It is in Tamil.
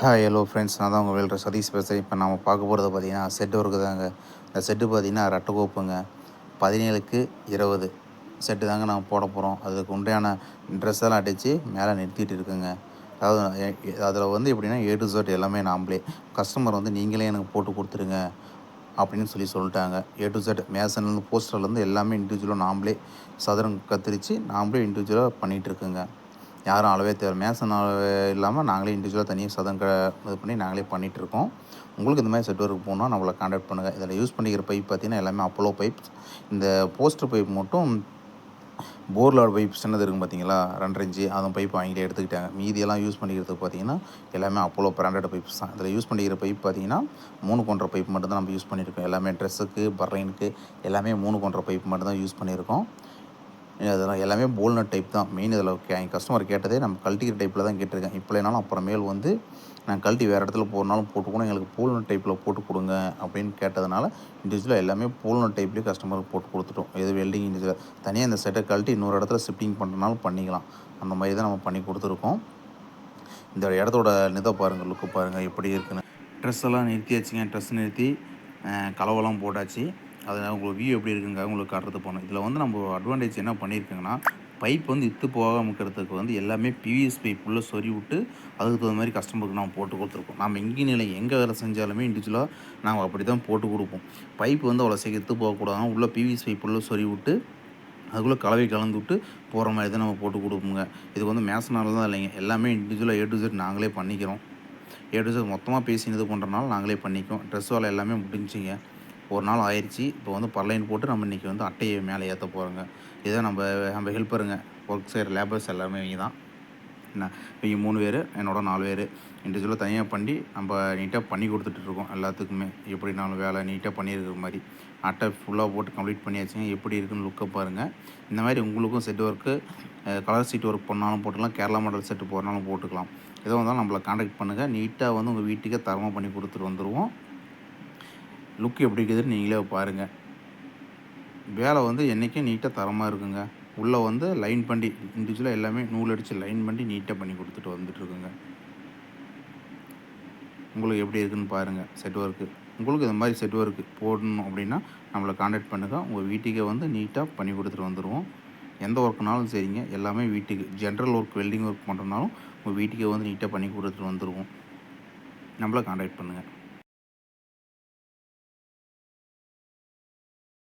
ஹாய் ஹலோ ஃப்ரெண்ட்ஸ் நான் தான் உங்கள் வேல்ற சதீஷ் பேசுகிறேன் இப்போ நம்ம பார்க்க போகிறது பார்த்தீங்கன்னா செட்டு ஒர்க்கு தாங்க. இந்த செட்டு பார்த்தீங்கன்னா ரெட்டை பதினேழுக்கு இருபது. செட்டு தாங்க நாங்கள் போட போகிறோம் அதுக்கு உண்டையான ட்ரெஸ் எல்லாம் அடித்து மேலே நிறுத்திட்டு இருக்குங்க. அதாவது அதில் வந்து எப்படின்னா ஏ டு ஜெட் எல்லாமே நாம்ளே கஸ்டமர் வந்து நீங்களே எனக்கு போட்டு கொடுத்துருங்க அப்படின்னு சொல்லி சொல்லிட்டாங்க. ஏ டு ஜெட் மேசன்லேருந்து போஸ்டர்லேருந்து எல்லாமே இண்டிவிஜுவலாக நாம்ளே சதுரம் கத்திரிச்சு நாம்ளே இண்டிவிஜுவலாக பண்ணிகிட்ருக்குங்க யாரும் அளவே தேவை மேசன் அளவு இல்லாமல் நாங்களே இண்டிவிஜுவலாக தனியாக சதம் க இது பண்ணி நாங்களே பண்ணிகிட்ருக்கோம் உங்களுக்கு இந்த மாதிரி செட் ஒர்க் போனால் நம்மளை காண்டாக்ட் பண்ணுங்கள் இதில் யூஸ் பண்ணிக்கிற பைப் பார்த்திங்கன்னா எல்லாமே அப்போலோ பைப் இந்த போஸ்டர் பைப் மட்டும் போர்லாட் பைப் சின்னது இருக்கும் பார்த்தீங்களா? ரெண்டரை இன்ச்சு அதன் பைப் வாங்கிட்டு எடுத்துக்கிட்டாங்க. மீதியெல்லாம் யூஸ் பண்ணிக்கிறதுக்கு பார்த்தீங்கன்னா எல்லாமே அப்போலோ பிராண்டட் பைப்ஸ் தான். இதில் யூஸ் பண்ணிக்கிற பைப் பார்த்தீங்கன்னா மூணு கொன்ற பைப் மட்டும் தான் நம்ம யூஸ் பண்ணியிருக்கோம். எல்லாமே ட்ரெஸ்ஸுக்கு பர்ரைனுக்கு எல்லாமே மூணு கொன்ற பைப் மட்டும் தான் யூஸ் பண்ணியிருக்கோம். அதெல்லாம் எல்லாமே போல்னட் டைப் தான். மெயின் இதில் என் கஸ்டமர் கேட்டதே நம்ம கழட்டிக்கிற டைப்பில் தான் கேட்டிருக்கேன். இப்போ இல்லைனாலும் அப்புறமேல் வந்து நான் கழட்டி வேறு இடத்துல போகிறனாலும் போட்டுக்கணும் எங்களுக்கு போல்னட் டைப்பில் போட்டு கொடுங்க அப்படின்னு கேட்டதுனால இண்டிவிஜுவலாக எல்லாமே போல்னட் டைப்லேயே கஸ்டமருக்கு போட்டு கொடுத்துட்டோம். எது வெல்டிங் இண்டிவிஜுவல் தனியாக இந்த செட்டை கழட்டி இன்னொரு இடத்துல ஷிஃப்டிங் பண்ணுறனாலும் பண்ணிக்கலாம். அந்த மாதிரி தான் நம்ம பண்ணி கொடுத்துருக்கோம். இந்த இடத்தோட நிதை பாருங்கள் லுக்கு பாருங்கள் எப்படி இருக்குன்னு. ட்ரெஸ் எல்லாம் நிறுத்தியாச்சுங்க ட்ரெஸ் நிறுத்தி கலவெல்லாம் போட்டாச்சு. அதனால் உங்களுக்கு வியூ எப்படி இருக்குங்க உங்களுக்கு காட்டுறது போனோம் இதில் வந்து நம்ம அட்வான்டேஜ் என்ன பண்ணியிருக்கோங்கன்னா பைப் வந்து இத்து போகாமல் இருக்கிறதுக்கு வந்து எல்லாமே பிவிஎஸ் பைப் உள்ளே சொறி விட்டு அதுக்கு தகுந்த மாதிரி கஸ்டமருக்கு நம்ம போட்டு கொடுத்துருக்கோம். நம்ம எங்கே நிலை எங்கே வேலை செஞ்சாலுமே இண்டிவிஜுவலாக நாங்கள் அப்படி தான் போட்டு கொடுப்போம். பைப் வந்து அவ்வளோ சீக்கிரம் இத்து போகக்கூடாது உள்ளே பிவிஎஸ் பைப் உள்ளே சொறி விட்டு அதுக்குள்ளே கலவை கலந்து விட்டு போகிற மாதிரி தான் நம்ம போட்டு கொடுப்போங்க. இதுக்கு வந்து மேசனால தான் இல்லைங்க. எல்லாமே இண்டிவிஜுவலாக ஏ டு ஜெட் நாங்களே பண்ணிக்கிறோம். ஏ டு ஜெட் மொத்தமாக பேசி இது பண்ணுறனால நாங்களே பண்ணிக்கோம் ட்ரெஸ் வேலை எல்லாமே முடிஞ்சிங்க ஒரு நாள் ஆயிடுச்சு. இப்போ வந்து பர்லைன் போட்டு நம்ம இன்றைக்கி வந்து அட்டையை மேலே ஏற்ற போகிறோங்க இதை நம்ம நம்ம ஹெல்ப்பருங்க. ஒர்க் செய்கிற லேபர்ஸ் எல்லாமே இவங்க தான். என்ன? இவங்க மூணு பேர் என்னோட நாலு பேர். இண்டிவிஜுவலாக தனியாக பண்ணி நம்ம நீட்டாக பண்ணி கொடுத்துட்ருக்கோம் எல்லாத்துக்குமே. எப்படி நாலு வேலை நீட்டாக பண்ணியிருக்கிற மாதிரி. அட்டை ஃபுல்லாக போட்டு கம்ப்ளீட் பண்ணியாச்சுங்க. எப்படி இருக்குன்னு லுக்கை பாருங்கள் இந்த மாதிரி உங்களுக்கும் set work colour sheet work பண்ணாலும் போட்டுக்கலாம். கேரளா மாடல் செட்டு போடுறனாலும் போட்டுக்கலாம். எதோ வந்தாலும் நம்மளை காண்டாக்ட் பண்ணுங்கள் நீட்டாக வந்து உங்கள் வீட்டுக்கே தரமாக பண்ணி கொடுத்துட்டு வந்துடுவோம் லுக் எப்படி இருக்குதுன்னு நீங்களே பாருங்கள் வேலை வந்து என்றைக்கும் நீட்டாக தரமாக இருக்குங்க. உள்ளே வந்து லைன் பண்ணி இண்டிவிஜுவலாக எல்லாமே நூல் அடித்து லைன் பண்ணி நீட்டாக பண்ணி கொடுத்துட்டு வந்துட்டுருக்குங்க உங்களுக்கு எப்படி இருக்குதுன்னு பாருங்கள் செட் ஒர்க்கு உங்களுக்கு இந்த மாதிரி செட் ஒர்க்கு போடணும் அப்படின்னா நம்மளை காண்டாக்ட் பண்ணுங்கள் உங்கள் வீட்டுக்கே வந்து நீட்டாக பண்ணி கொடுத்துட்டு வந்துடுவோம் எந்த ஒர்க்குனாலும் சரிங்க. எல்லாமே வீட்டுக்கு ஜென்ரல் ஒர்க் வெல்டிங் ஒர்க் பண்ணுறதுனாலும் உங்கள் வீட்டுக்கே வந்து நீட்டாக பண்ணி கொடுத்துட்டு வந்துடுவோம் நம்மளை காண்டாக்ட் பண்ணுங்கள்